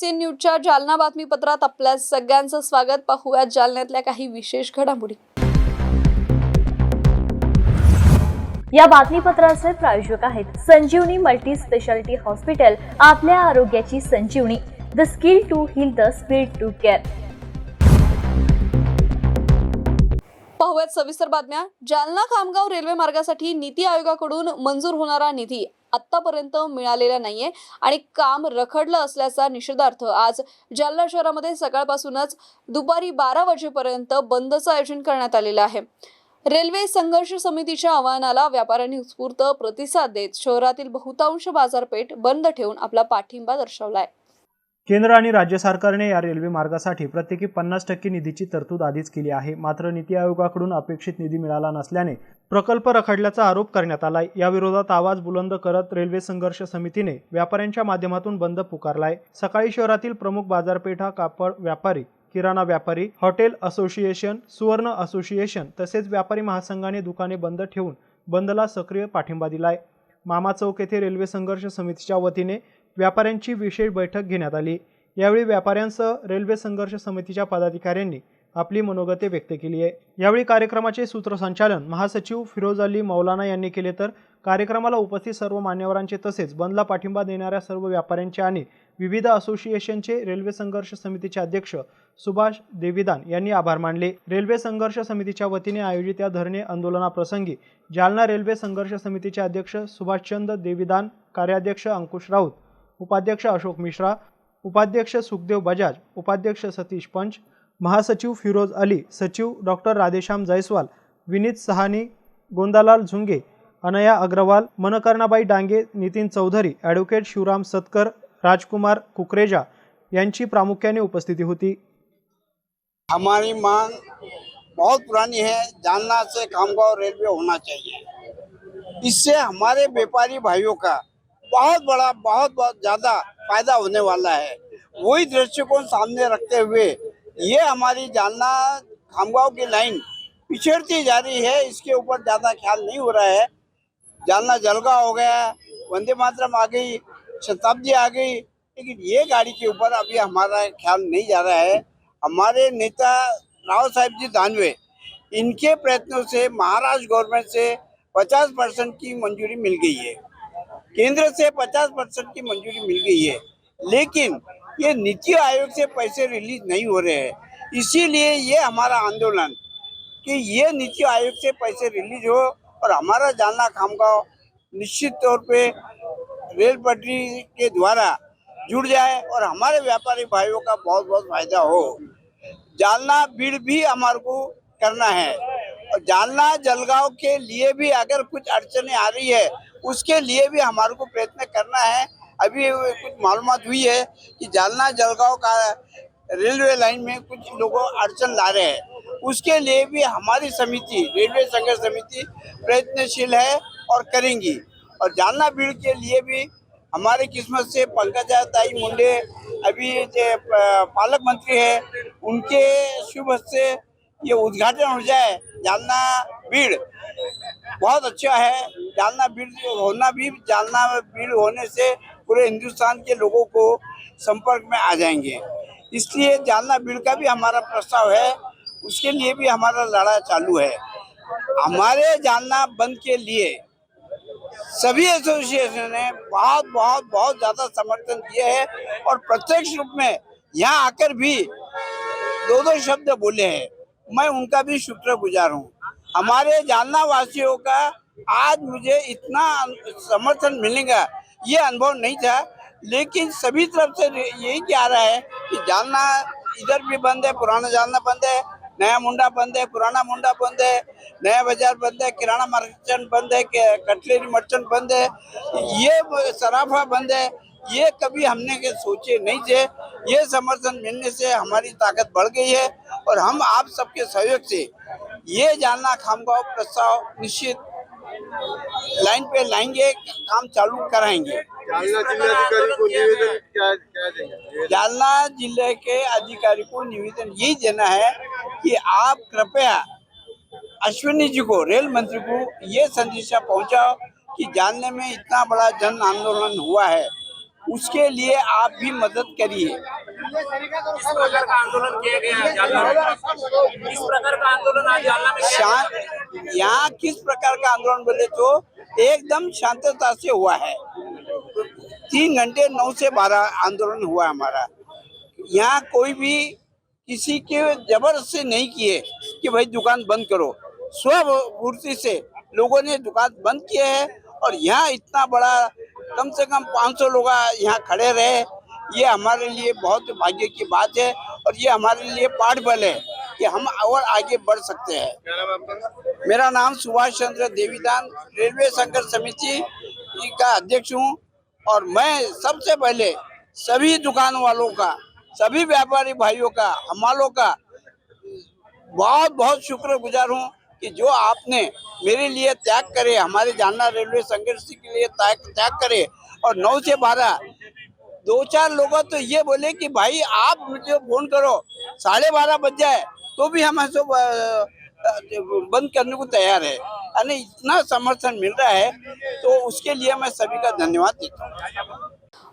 जान्हवी न्यूजच्या जालना बातमीपत्रात आपल्या सगळ्यांचं स्वागत. पाहूयात जालन्यातल्या काही विशेष घडामोडी. या बातमीपत्राचे प्रायोजक आहेत संजीवनी मल्टी स्पेशालिटी हॉस्पिटल आपल्या आरोग्याची संजीवनी. The skill to heal the speed to care. पाहूयात सविस्तर बातम्या. जालना खामगाव रेल्वे मार्गासाठी नीती आयोगाकडून मंजूर होणारा निधी आतापर्यंत मिळालेला नाहीये आणि काम रखडलं असल्याचा निषेधार्थ आज जालना शहरामध्ये सकाळपासूनच दुपारी बारा वाजेपर्यंत बंदचं आयोजन करण्यात आलेलं आहे. रेल्वे संघर्ष समितीच्या आवाहनाला व्यापाऱ्यांनी उत्स्फूर्त प्रतिसाद देत शहरातील बहुतांश बाजारपेठ बंद ठेवून आपला पाठिंबा दर्शवलाय. केंद्र आणि राज्य सरकारने या रेल्वे मार्गासाठी प्रत्येकी पन्नास टक्के निधीची तरतूद आधीच केली आहे. मात्र नीती आयोगाकडून अपेक्षित निधी मिळाला नसल्याने प्रकल्प रखडल्याचा आरोप करण्यात आलाय. याविरोधात आवाज बुलंद करत रेल्वे संघर्ष समितीने व्यापाऱ्यांच्या माध्यमातून बंद पुकारलाय. सकाळी शहरातील प्रमुख बाजारपेठा कापड व्यापारी किराणा व्यापारी हॉटेल असोसिएशन सुवर्ण असोसिएशन तसेच व्यापारी महासंघाने दुकाने बंद ठेवून बंदला सक्रिय पाठिंबा दिलाय. मामा चौक येथे रेल्वे संघर्ष समितीच्या वतीने व्यापाऱ्यांची विशेष बैठक घेण्यात आली. यावेळी व्यापाऱ्यांसह रेल्वे संघर्ष समितीच्या पदाधिकाऱ्यांनी आपली मनोगते व्यक्त केली आहे. यावेळी कार्यक्रमाचे सूत्रसंचालन महासचिव फिरोज अली मौलाना यांनी केले तर कार्यक्रमाला उपस्थित सर्व मान्यवरांचे तसेच बंदला पाठिंबा देणाऱ्या सर्व व्यापाऱ्यांचे आणि विविध असोसिएशनचे रेल्वे संघर्ष समितीचे अध्यक्ष सुभाष देविदान यांनी आभार मानले. रेल्वे संघर्ष समितीच्या वतीने आयोजित या धरणे आंदोलनाप्रसंगी जालना रेल्वे संघर्ष समितीचे अध्यक्ष सुभाषचंद देविदान कार्याध्यक्ष अंकुश राऊत उपाध्यक्ष अशोक मिश्रा उपाध्यक्ष सुखदेव बजाज उपाध्यक्ष सतीश पंच महासचिव फिरोज अली सचिव डॉक्टर राधेश्याम जयस्वाल विनीत सहानी गोंदालाल झुंगे अनया अग्रवाल मनकर्णाबाई डांगे नितीन चौधरी ॲडव्होकेट शिवराम सतकर राजकुमार कुकरेजा यांची प्रामुख्याने उपस्थिती होती. हमारी मांग बहुत पुरानी है जालना से खामगांव रेलवे होना चाहिए। इससे हमारे व्यापारी भाइयों का बहुत बड़ा, बहुत बहुत ज़्यादा फ़ायदा होने वाला है। वही दृष्टिकोण सामने रखते हुए ये हमारी जालना खामगांव की लाइन पिछड़ती जा रही है। इसके ऊपर ज़्यादा ख्याल नहीं हो रहा है। जालना जलगांव हो गया, वंदे मातरम आ गई, शताब्दी आ गई, लेकिन ये गाड़ी के ऊपर अभी हमारा ख्याल नहीं जा रहा है। हमारे नेता राव साहेब जी दानवे, इनके प्रयत्नों से महाराष्ट्र गवर्नमेंट से 50 परसेंट की मंजूरी मिल गई है। केंद्र से 50 परसेंट की मंजूरी मिल गई है। लेकिन ये नीति आयोग से पैसे रिलीज़ नहीं हो रहे हैं। इसीलिए ये हमारा आंदोलन कि ये नीति आयोग से पैसे रिलीज़ हो और हमारा जालना खामगांव निश्चित तौर पे रेल पटरी के द्वारा जुड़ जाए और हमारे व्यापारी भाइयों का बहुत बहुत फ़ायदा हो। जालना बीड़ भी हमारे को करना है। और जालना जलगांव के लिए भी अगर कुछ अड़चने आ रही है, उसके लिए भी हमारे को प्रयत्न करना है। अभी कुछ मालूम हुई है कि जालना जलगांव का रेलवे लाइन में कुछ लोग अड़चन ला रहे हैं। उसके लिए भी हमारी समिति, रेलवे संघर्ष समिति प्रयत्नशील है और करेंगी। और जालना भीड़ के लिए भी हमारे किस्मत से पंकजा ताई मुंडे, अभी जे पालक मंत्री है, उनके शुभ से ये उद्घाटन हो जाए, जालना भीड़ बहुत अच्छा है, जालना भीड़ होना भी, जालना भीड़ होने से पूरे हिंदुस्तान के लोगों को संपर्क में आ जाएँगे। इसलिए जालना भीड़ का भी हमारा प्रस्ताव है, उसके लिए भी हमारा लड़ाई चालू है। हमारे जालना बंद के लिए सभी एसोसिएशन ने बहुत बहुत बहुत ज़्यादा समर्थन दिए है और प्रत्यक्ष रूप में यहाँ आकर भी दो दो शब्द बोले हैं। मैं उनका भी शुक्रगुजार हूँ। हमारे जालना वासियों का आज मुझे इतना समर्थन मिलेगा ये अनुभव नहीं था, लेकिन सभी तरफ़ से यही क्या रहा है कि जालना इधर भी बंद है, पुराना जालना बंद है, नया मुंडा बंद है, पुराना मुंडा बंद है, नया बाज़ार बंद है, किराना मर्चेंट बंद है कटलेरी मर्चेंट बंद है, ये सराफा बंद है। ये कभी हमने के सोचे नहीं थे। ये समर्थन मिलने से हमारी ताकत बढ़ गई है और हम आप सबके सहयोग से ये जानना खामगांव प्रस्ताव निश्चित लाइन पे लाएँगे काम चालू कराएँगे। जालना जिलाधिकारी को निवेदन क्या क्या देंगे? जालना ज़िले के अधिकारी को निवेदन यही देना है कि आप कृपया अश्विनी जी को रेल मंत्री को ये संदेशा पहुंचाओ कि जानने में इतना बड़ा जन आंदोलन हुआ है। उसके लिए आप भी मदद करिए। यहाँ किस प्रकार का आंदोलन बोले तो एकदम शांतता से हुआ है। तीन घंटे नौ से बारह आंदोलन हुआ हमारा। यहाँ कोई भी किसी के ज़बरदस्ती नहीं किए कि भाई दुकान बंद करो। स्वपूर्ति से लोगों ने दुकान बंद किए हैं और यहाँ इतना बड़ा कम से कम 500 लोग यहाँ खड़े रहे। ये हमारे लिए बहुत भाग्य की बात है और ये हमारे लिए पाठ बल है कि हम और आगे बढ़ सकते हैं। मेरा नाम सुभाष चंद्र देवीदान रेलवे संघर्ष समिति का अध्यक्ष हूँ और मैं सबसे पहले सभी दुकान वालों का सभी व्यापारी भाइयों का हमालों का बहुत बहुत शुक्रगुजार हूँ कि जो आपने मेरे लिए त्याग करे, हमारे जानना रेलवे संघर्ष के लिए त्याग करे और नौ से बारह, दो चार लोग तो ये बोले कि भाई आप मुझे फ़ोन करो, साढ़े बारह बज जाए तो भी हम ऐसे बंद करने को तैयार है। यानी इतना समर्थन मिल रहा है तो उसके लिए मैं सभी का धन्यवाद देता हूँ।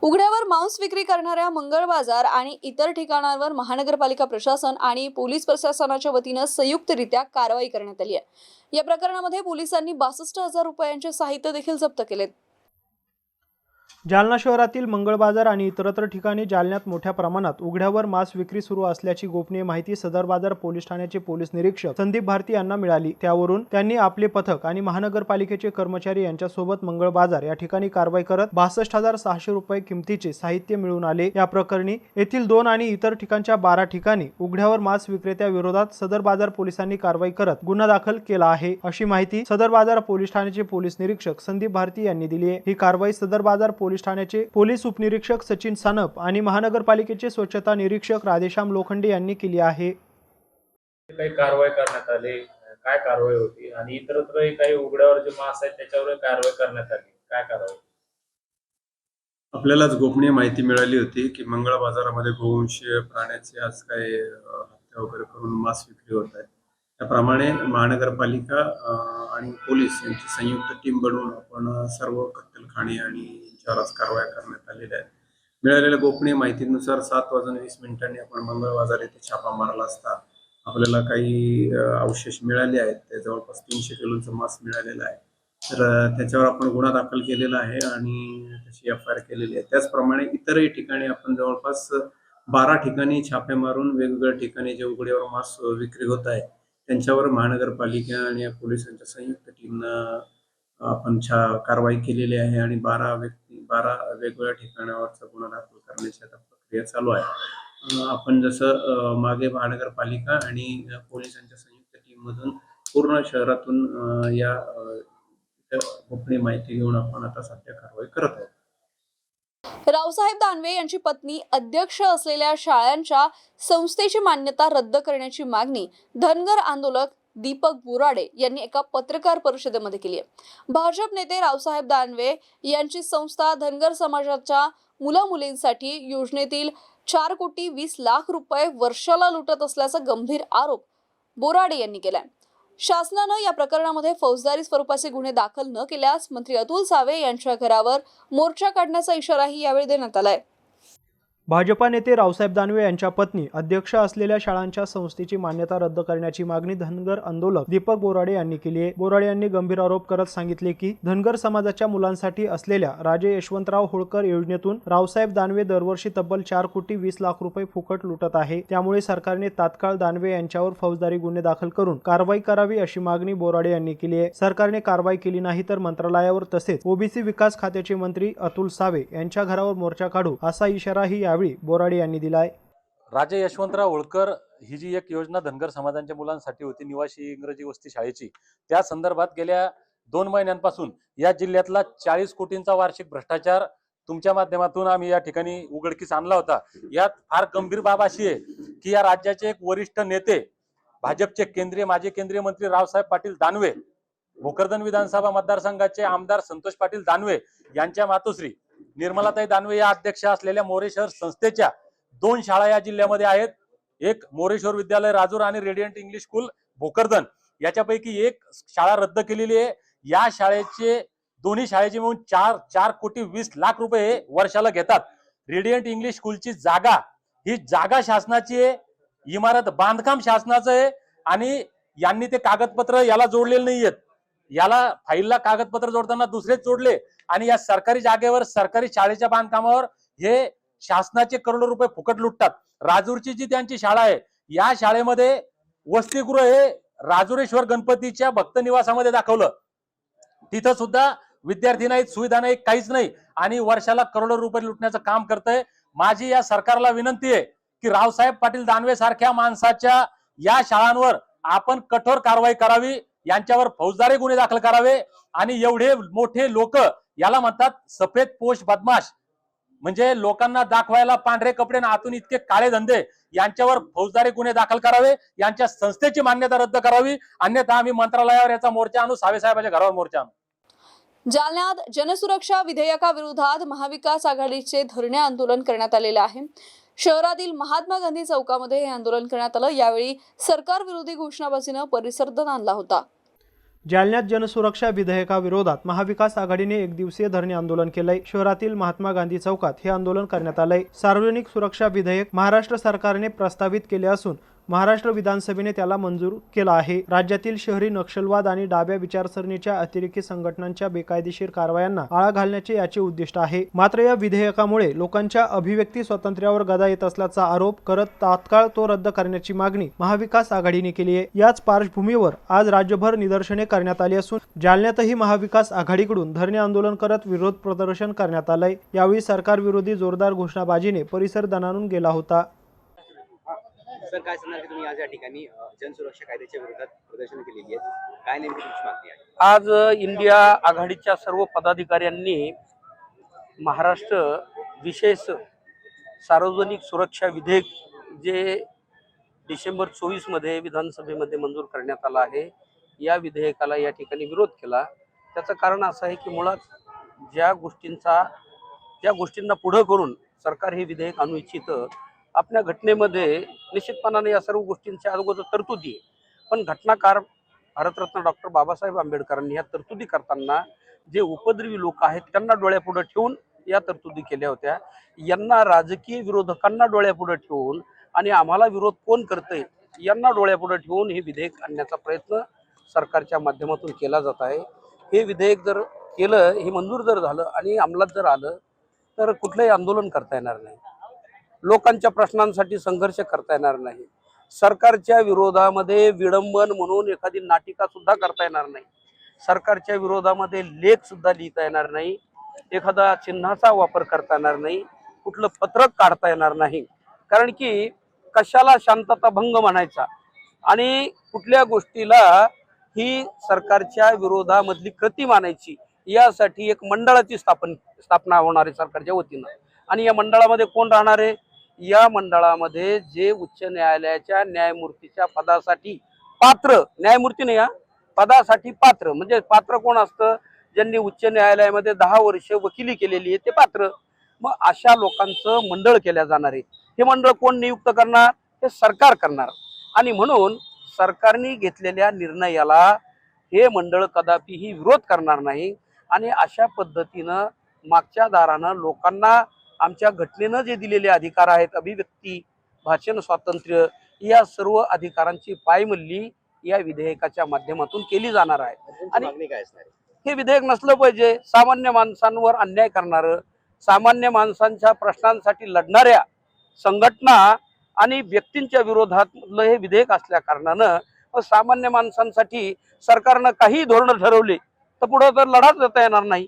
उघड्यावर मांस विक्री करणाऱ्या मंगळ बाजार आणि इतर ठिकाणांवर महानगरपालिका प्रशासन आणि पोलीस प्रशासनाच्या वतीनं संयुक्तरित्या कारवाई करण्यात आली आहे. या प्रकरणामध्ये पोलिसांनी बासष्ट हजार रुपयांचे साहित्य देखील जप्त केलेत. जालना शहरातील मंगळ बाजार आणि इतरत्र ठिकाणी जालन्यात मोठ्या प्रमाणात उघड्यावर मांस विक्री सुरू असल्याची गोपनीय माहिती सदर बाजार पोलीस ठाण्याचे पोलीस निरीक्षक संदीप भारती यांना मिळाली. त्यावरून त्यांनी आपले पथक आणि महानगरपालिकेचे कर्मचारी यांच्यासोबत मंगळ बाजार या ठिकाणी कारवाई करत बासष्ट हजार सहाशे रुपये किमतीचे साहित्य मिळून आले. या प्रकरणी येथील दोन आणि इतर ठिकाणच्या बारा ठिकाणी उघड्यावर मांस विक्रेत्या विरोधात सदर बाजार पोलिसांनी कारवाई करत गुन्हा दाखल केला आहे अशी माहिती सदर बाजार पोलीस ठाण्याचे पोलीस निरीक्षक संदीप भारती यांनी दिली आहे. ही कारवाई सदर बाजार पोलीस ठाण्याचे पोलीस उपनिरीक्षक सचिन सानप आणि महानगरपालिकेचे स्वच्छता निरीक्षक राधेश्याम लोखंडे यांनी केली आहे. काही कारवाई करण्यात आली. काय कारवाई होती? आणि इतरत्रही काही उघड्यावर जे मास आहेत त्याच्यावर कारवाई करण्यात आली. काय कारवाई? आपल्यालाच गोपनीय माहिती मिळाली होती की मंगळ बाजारामध्ये गोवंशीय प्राण्याचे आज काही हत्या वगैरे करून मांस विक्री होत आहे त्याप्रमाणे महानगरपालिका आणि पोलीस यांची संयुक्त टीम बनवून आपण सर्व कत्तलखाने आणि यांच्यावर आज कारवाया करण्यात आलेल्या आहेत. मिळालेल्या गोपनीय माहितीनुसार सात वाजून वीस मिनिटांनी आपण मंगळ बाजार येथे छापा मारला असता आपल्याला काही अवशेष मिळाले आहेत. ते जवळपास तीनशे किलोचं मांस मिळालेलं आहे. तर त्याच्यावर आपण गुन्हा दाखल केलेला आहे आणि त्याची एफ आय आर केलेली आहे. त्याचप्रमाणे इतरही ठिकाणी आपण जवळपास बारा ठिकाणी छापे मारून वेगवेगळ्या ठिकाणी जे उघड्यावर मांस विक्री होत आहे त्यांच्यावर महानगरपालिका आणि या पोलिसांच्या संयुक्त टीमनं आपण छा कारवाई केलेली आहे आणि बारा व्यक्ती बारा वेगवेगळ्या ठिकाणावरचा गुन्हा दाखल करण्याची आता प्रक्रिया चालू आहे. आपण जसं मागे महानगरपालिका आणि पोलिसांच्या संयुक्त टीममधून पूर्ण शहरातून या गोपनीय माहिती घेऊन आपण आता सध्या कारवाई करत आहोत. रावसाहेब दानवे यांची पत्नी अध्यक्ष असलेल्या शाळांच्या संस्थेची मान्यता रद्द करण्याची मागणी धनगर आंदोलक दीपक बुराडे यांनी एका पत्रकार परिषदेमध्ये केली आहे. भाजप नेते रावसाहेब दानवे यांची संस्था धनगर समाजाच्या मुला मुलींसाठी योजनेतील चार कोटी वीस लाख रुपये वर्षाला लुटत असल्याचा गंभीर आरोप बोराडे यांनी केलाय. शासनानं या प्रकरणामध्ये फौजदारी स्वरूपाचे गुन्हे दाखल न केल्यास मंत्री अतुल सावे यांच्या घरावर मोर्चा काढण्याचा इशाराही यावेळी देण्यात आलाय. भाजपा नेते रावसाहेब दानवे यांच्या पत्नी अध्यक्ष असलेल्या शाळांच्या संस्थेची मान्यता रद्द करण्याची मागणी धनगर आंदोलक दीपक बोराडे यांनी केली आहे. बोराडे यांनी गंभीर आरोप करत सांगितले की धनगर समाजाच्या मुलांसाठी असलेल्या राजे यशवंतराव होळकर योजनेतून रावसाहेब दानवे दरवर्षी तब्बल चार कोटी वीस लाख रुपये फुकट लुटत आहे. त्यामुळे सरकारने तात्काळ दानवे यांच्यावर फौजदारी गुन्हे दाखल करून कारवाई करावी अशी मागणी बोराडे यांनी केली आहे. सरकारने कारवाई केली नाही तर मंत्रालयावर तसेच ओबीसी विकास खात्याचे मंत्री अतुल सावे यांच्या घरावर मोर्चा काढू असा इशाराही यावेळी बोराडे यांनी दिलाय. राजे यशवंतराव होळकर ही जी एक योजना धनगर समाजांच्या मुलांसाठी होती निवासी इंग्रजी वस्ती शाळेची त्या संदर्भात गेल्या दोन महिन्यांपासून या जिल्ह्यातला चाळीस कोटींचा वार्षिक भ्रष्टाचार तुमच्या माध्यमातून आम्ही या ठिकाणी उघडकीस आणला होता. यात फार गंभीर बाब अशी आहे की या राज्याचे एक वरिष्ठ नेते भाजपचे केंद्रीय माजी केंद्रीय मंत्री रावसाहेब पाटील दानवे भोकरदन विधानसभा मतदारसंघाचे आमदार संतोष पाटील दानवे यांच्या मातोश्री निर्मलाताई दानवे या अध्यक्ष असलेल्या मोरे शहर संस्थेच्या दोन शाळा या जिल्ह्यामध्ये आहेत. एक मोरेश्वर विद्यालय राजूर आणि रेडियंट इंग्लिश स्कूल भोकरदन. याच्यापैकी एक शाळा रद्द केलेली आहे. या शाळेचे दोन्ही शाळेचे मिळून चार चार कोटी वीस लाख रुपये वर्षाला घेतात. रेडियंट इंग्लिश स्कूलची जागा ही जागा शासनाची आहे. इमारत बांधकाम शासनाचं आहे. आणि यांनी ते कागदपत्र याला जोडलेले नाहीयेत. याला फाईलला कागदपत्र जोडताना दुसरेच जोडले आणि या सरकारी जागेवर सरकारी शाळेच्या बांधकामावर हे शासनाचे करोडो रुपये फुकट लुटतात. राजूरची जी त्यांची शाळा आहे या शाळेमध्ये वसतिगृह हे राजुरेश्वर गणपतीच्या भक्त निवासामध्ये दाखवलं. तिथं सुद्धा विद्यार्थी नाहीत सुविधा नाही काहीच नाही. आणि वर्षाला करोडो रुपये लुटण्याचं काम करतंय. माझी या सरकारला विनंती आहे की रावसाहेब पाटील दानवे सारख्या माणसाच्या या शाळांवर आपण कठोर कारवाई करावी. यांच्यावर फौजदारी गुन्हे दाखल करावे आणि एवढे मोठे लोक याला म्हणतात सफेद पोष बदमाश. म्हणजे लोकांना दाखवायला पांढरे कपडे ना आतून इतके काळे धंदे यांच्यावर फौजदारी गुन्हे दाखल करावे यांच्या संस्थेची मान्यता रद्द करावी अन्यथा आम्ही मंत्रालयावर याचा मोर्चा आणू सावेसाहेबांच्या घरावर मोर्चा आणू. जालन्यात जनसुरक्षा विधेयकाविरोधात महाविकास आघाडीचे धरणे आंदोलन करण्यात आलेले आहे. शहरातील महात्मा गांधी चौकामध्ये हे आंदोलन करण्यात आलं. यावेळी सरकार विरोधी घोषणाबाजीनं परिसर आणला होता. जालन्यात जनसुरक्षा विधेयकाविरोधात महाविकास आघाडीने एक दिवसीय धरणे आंदोलन केलंय. शहरातील महात्मा गांधी चौकात हे आंदोलन करण्यात आलंय. सार्वजनिक सुरक्षा विधेयक महाराष्ट्र सरकारने प्रस्तावित केले असून महाराष्ट्र विधानसभेने त्याला मंजूर केला आहे. राज्यातील शहरी नक्षलवाद आणि डाव्या विचारसरणीच्या अतिरेकी संघटनांच्या बेकायदेशीर कारवायांना आळा घालण्याचे याचे उद्दिष्ट आहे. मात्र या विधेयकामुळे लोकांच्या अभिव्यक्ती स्वातंत्र्यावर गदा येत असल्याचा आरोप करत तात्काळ तो रद्द करण्याची मागणी महाविकास आघाडीने केली आहे. याच पार्श्वभूमीवर आज राज्यभर निदर्शने करण्यात आली असून जालन्यातही महाविकास आघाडीकडून धरणे आंदोलन करत विरोध प्रदर्शन करण्यात आलंय. यावेळी सरकार विरोधी जोरदार घोषणाबाजीने परिसर दणानून गेला होता. सर काय सांगणार की तुम्ही आज या ठिकाणी जनसुरक्षा कायद्याच्या विरोधात प्रदर्शन केलेली आहे. काय नेमकी तुमची मागणी आहे? आज इंडिया आघाडीच्या सर्व पदाधिकाऱ्यांनी महाराष्ट्र विशेष सार्वजनिक सुरक्षा विधेयक जे डिसेंबर चोवीसमध्ये विधानसभेमध्ये मंजूर करण्यात आलं आहे या विधेयकाला या ठिकाणी विरोध केला. त्याचं कारण असं आहे की मुळात ज्या गोष्टींचा ज्या गोष्टींना पुढं करून सरकार हे विधेयक आणू इच्छितं आपल्या घटनेमध्ये निश्चितपणाने या सर्व गोष्टींच्या अगोदर तरतुदी आहे. पण घटनाकार भारतरत्न डॉक्टर बाबासाहेब आंबेडकरांनी या तरतुदी करताना जे उपद्रवी लोक आहेत त्यांना डोळ्यापुढे ठेवून या तरतुदी केल्या होत्या. यांना राजकीय विरोधकांना डोळ्यापुढे ठेवून आणि आम्हाला विरोध कोण करतंय यांना डोळ्यापुढे ठेवून हे विधेयक आणण्याचा प्रयत्न सरकारच्या माध्यमातून केला जात आहे. हे विधेयक जर केलं हे मंजूर जर झालं आणि अंमलात जर आलं तर कुठलंही आंदोलन करता येणार नाही. लोकांच्या प्रश्नांसाठी संघर्ष करता येणार नाही. सरकारच्या विरोधामध्ये विडंबन म्हणून एखादी नाटिका सुद्धा करता येणार नाही. सरकारच्या विरोधामध्ये लेख सुद्धा लिहिता येणार नाही. एखादा चिन्हाचा वापर करता येणार नाही. कुठलं पत्रक काढता येणार नाही. कारण की कशाला शांतता भंग म्हणायचा? आणि कुठल्या गोष्टीला ही सरकारच्या विरोधामधली कृती मानायची? यासाठी एक मंडळाची स्थापन स्थापना होणार आहे सरकारच्या वतीनं. आणि या मंडळामध्ये कोण राहणार आहे? या मंडळामध्ये जे उच्च न्यायालयाच्या न्यायमूर्तीच्या पदासाठी पात्र न्यायमूर्ती नाही हा पदासाठी पात्र म्हणजे पात्र कोण असतं? ज्यांनी उच्च न्यायालयामध्ये दहा वर्ष वकिली केलेली आहे ते पात्र. मग अशा लोकांचं मंडळ केल्या जाणार आहे. हे मंडळ कोण नियुक्त करणार? हे सरकार करणार. आणि म्हणून सरकारने घेतलेल्या निर्णयाला हे मंडळ कदापिही विरोध करणार नाही. आणि अशा पद्धतीनं मागच्या दारानं लोकांना आमच्या घटनेनं जे दिलेले अधिकार आहेत अभिव्यक्ती भाषण स्वातंत्र्य या सर्व अधिकारांची पायमल्ली या विधेयकाच्या माध्यमातून केली जाणार आहे. आणि- हे विधेयक नसलं पाहिजे. सामान्य माणसांवर अन्याय करणारं सामान्य माणसांच्या प्रश्नांसाठी लढणाऱ्या संघटना आणि व्यक्तींच्या विरोधातलं हे विधेयक असल्या कारणानं सामान्य माणसांसाठी सरकारनं काही धोरणं ठरवले तर पुढं तर लढाच देता येणार नाही.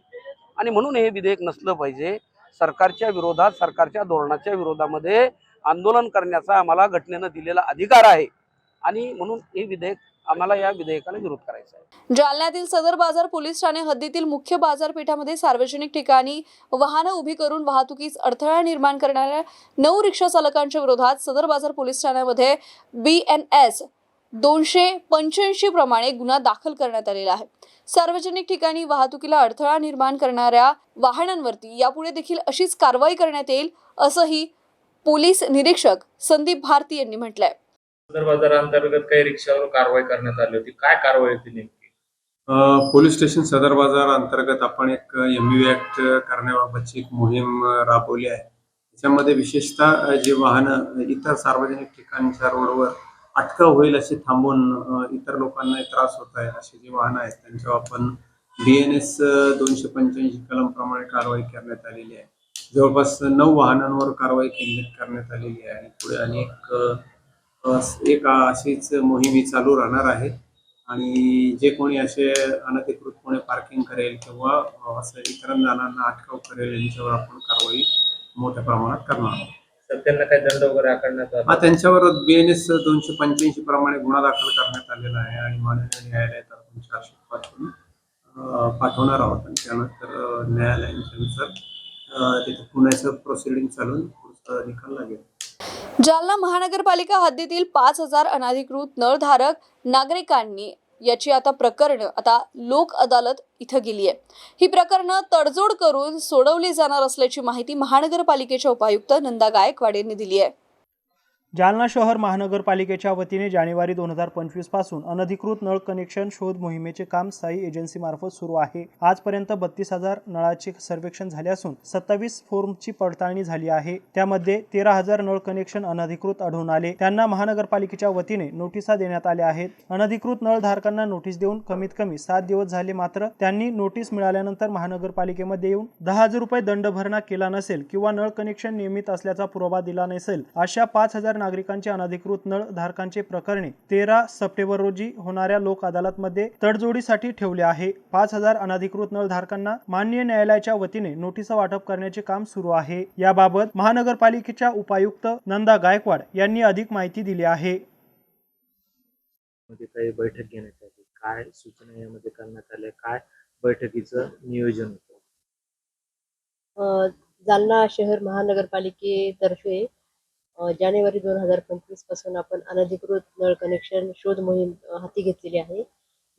आणि म्हणून हे विधेयक नसलं पाहिजे. सरकारच्या विरोधात सरकारच्या धोरणाच्या विरोधामध्ये आंदोलन करण्याचा आम्हाला घटनेनं दिलेला अधिकार आहे. आणि म्हणून हे विधेयक आम्हाला या विधेयकाला विरोध करायचा आहे. जालन्यातील सदर बाजार पोलीस ठाणे हद्दीतील मुख्य बाजारपेठामध्ये सार्वजनिक ठिकाणी वाहनं उभी करून वाहतुकीस अडथळा निर्माण करणाऱ्या नऊ रिक्षा चालकांच्या विरोधात सदर बाजार पोलीस ठाण्यामध्ये बी एन एस दोनशे पंच्याऐंशी प्रमाणे गुन्हा दाखल करण्यात आलेला आहे. सार्वजनिक ठिकाणी वाहतुकीला अडथळा निर्माण करणाऱ्या वाहनांवरती यापुढे देखील अशीच कारवाई करण्यात येईल असंही पोलीस निरीक्षक संदीप भारती यांनी म्हटलंय. सदर काही रिक्षावर कारवाई करण्यात आली होती. काय कारवाई होती नेमकी? पोलीस स्टेशन सदर बाजार अंतर्गत आपण एक एम यू ऍक्ट करण्याबाबतची एक मोहीम राबवली आहे. त्याच्यामध्ये विशेषतः जे वाहनं इतर सार्वजनिक ठिकाणच्या रोडवर अटकाव होईल असे थांबून इतर लोकांना त्रास होत आहे. अशी जी वाहनं आहेत त्यांच्यावर आपण बी एन एस दोनशे पंच्याऐंशी कलम प्रमाणे कारवाई करण्यात आलेली आहे. जवळपास नऊ वाहनांवर कारवाई केंद्रित करण्यात आलेली आहे. आणि पुढे अनेक एक अशीच मोहिमी चालू राहणार आहे. आणि जे कोणी असे अनधिकृतपणे पार्किंग करेल किंवा असं इतर जणांना अटकाव करेल यांच्यावर आपण कारवाई मोठ्या प्रमाणात करणार आहोत. तर त्यांना काही दंड वगैरे आकारण्यात हा आला त्यांच्यावर बीएनएस दोनशे पंच्याऐंशी प्रमाणे गुन्हा दाखल करण्यात आलेला आहे आणि माननीय न्यायालयात आपण पाठवून अ, पाठवणार आहोत. आणि त्यानंतर न्यायालयानुसार तिथे पुण्याचं प्रोसिडिंग चालून पुढचा निकाल लागेल. जालना महानगरपालिका हद्दीतील पाच हजार अनधिकृत नळधारक नागरिकांनी याची आता प्रकरणं आता लोक अदालत इथं गेली आहे. ही प्रकरणं तडजोड करून सोडवली जाणार असल्याची माहिती महानगरपालिकेच्या उपायुक्त नंदा गायकवाड यांनी दिली आहे. जालना शहर महानगरपालिकेच्या वतीने जानेवारी दोन हजार पंचवीसपासून अनधिकृत नळ कनेक्शन शोध मोहिमेचे काम स्थायी एजन्सीमार्फत सुरू आहे. आजपर्यंत बत्तीस हजार नळाचे सर्वेक्षण झाले असून सत्तावीस फॉर्मची पडताळणी झाली आहे. त्यामध्ये तेरा हजार नळ कनेक्शन अनधिकृत आढळून आले. त्यांना महानगरपालिकेच्या वतीने नोटिसा देण्यात आल्या आहेत. अनधिकृत नळधारकांना नोटीस देऊन कमीत कमी सात दिवस झाले मात्र त्यांनी नोटीस मिळाल्यानंतर महानगरपालिकेमध्ये येऊन दहा हजार रुपये दंड भरणा केला नसेल किंवा नळ कनेक्शन नियमित असल्याचा पुरावा दिला नसेल अशा पाच हजार नागरिकांचे अनधिकृत नळ धारकांचे प्रकरणे तेरा सप्टेंबर रोजी होणाऱ्या लोक अदालतमध्ये तडजोडीसाठी ठेवले आहे. पाच हजार अनधिकृत नळ धारकांना मान्य न्यायालयाच्या वतीने नोटीस वाटप करण्याचे काम सुरू आहे. याबाबत महानगरपालिकेच्या उपायुक्त नंदा गायकवाड यांनी अधिक माहिती दिली आहे. मध्ये काही बैठक घेण्यात आली. काय सूचना यामध्ये करण्यात आल्या? काय बैठकीचं नियोजन होतं? जालना शहर महानगरपालिकेतर्फे जानेवारी दोन हजार पंचवीसपासून आपण अनधिकृत नळ कनेक्शन शोध मोहीम हाती घेतलेली आहे.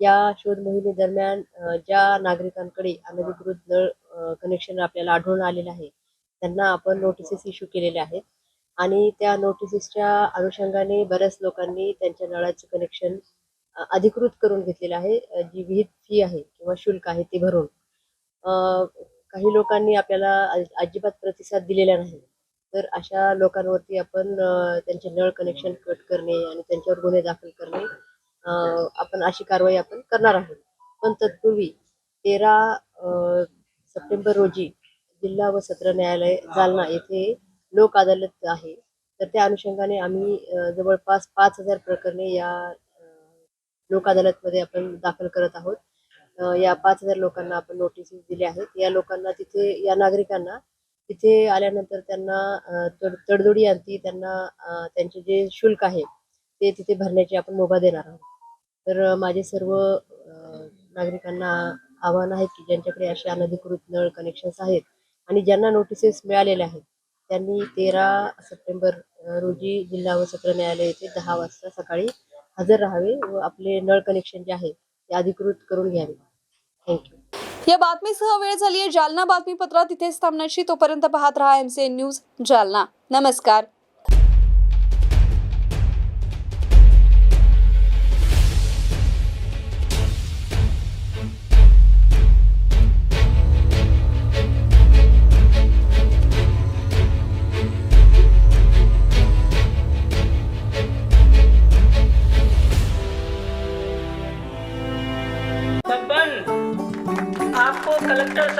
या शोध मोहिमेदरम्यान ज्या नागरिकांकडे अनधिकृत नळ कनेक्शन आपल्याला आढळून आलेलं आहे त्यांना आपण नोटिसेस इश्यू केलेल्या आहेत. आणि त्या नोटिसेसच्या अनुषंगाने बऱ्याच लोकांनी त्यांच्या नळाचं कनेक्शन अधिकृत करून घेतलेलं आहे. जी विहित फी आहे किंवा शुल्क आहे ते भरून. काही लोकांनी आपल्याला अजिबात प्रतिसाद दिलेला नाही. तर अशा लोकांवरती आपण त्यांचे नळ कनेक्शन कट करणे आणि त्यांच्यावर गुन्हे दाखल करणे आपण अशी कारवाई आपण करणार आहोत. पण तत्पूर्वी तेरा सप्टेंबर रोजी जिल्हा व सत्र न्यायालय जालना येथे लोक अदालत आहे. तर त्या अनुषंगाने आम्ही जवळपास पाच हजार प्रकरणे या लोक अदालतमध्ये आपण दाखल करत आहोत. या पाच हजार लोकांना आपण नोटिसेस दिल्या आहेत. या लोकांना तिथे या नागरिकांना तिथे आल्यानंतर त्यांना तड तडजोडी आणती. त्यांना त्यांचे जे शुल्क आहे ते तिथे भरण्याची आपण मुभा देणार आहोत. तर माझे सर्व नागरिकांना आव्हान आहे की ज्यांच्याकडे असे अनधिकृत नळ कनेक्शन्स आहेत आणि ज्यांना नोटिसेस मिळालेल्या आहेत त्यांनी तेरा सप्टेंबर रोजी जिल्हा व सत्र न्यायालय येथे दहा वाजता सकाळी हजर राहावे व आपले नळ कनेक्शन जे आहे ते अधिकृत करून घ्यावे. थँक्यू या बातमीसह वेळ झाली आहे जालना बातमीपत्रात तिथेच थांबण्याची. तोपर्यंत पाहत रहा M C N news Jalna. नमस्कार.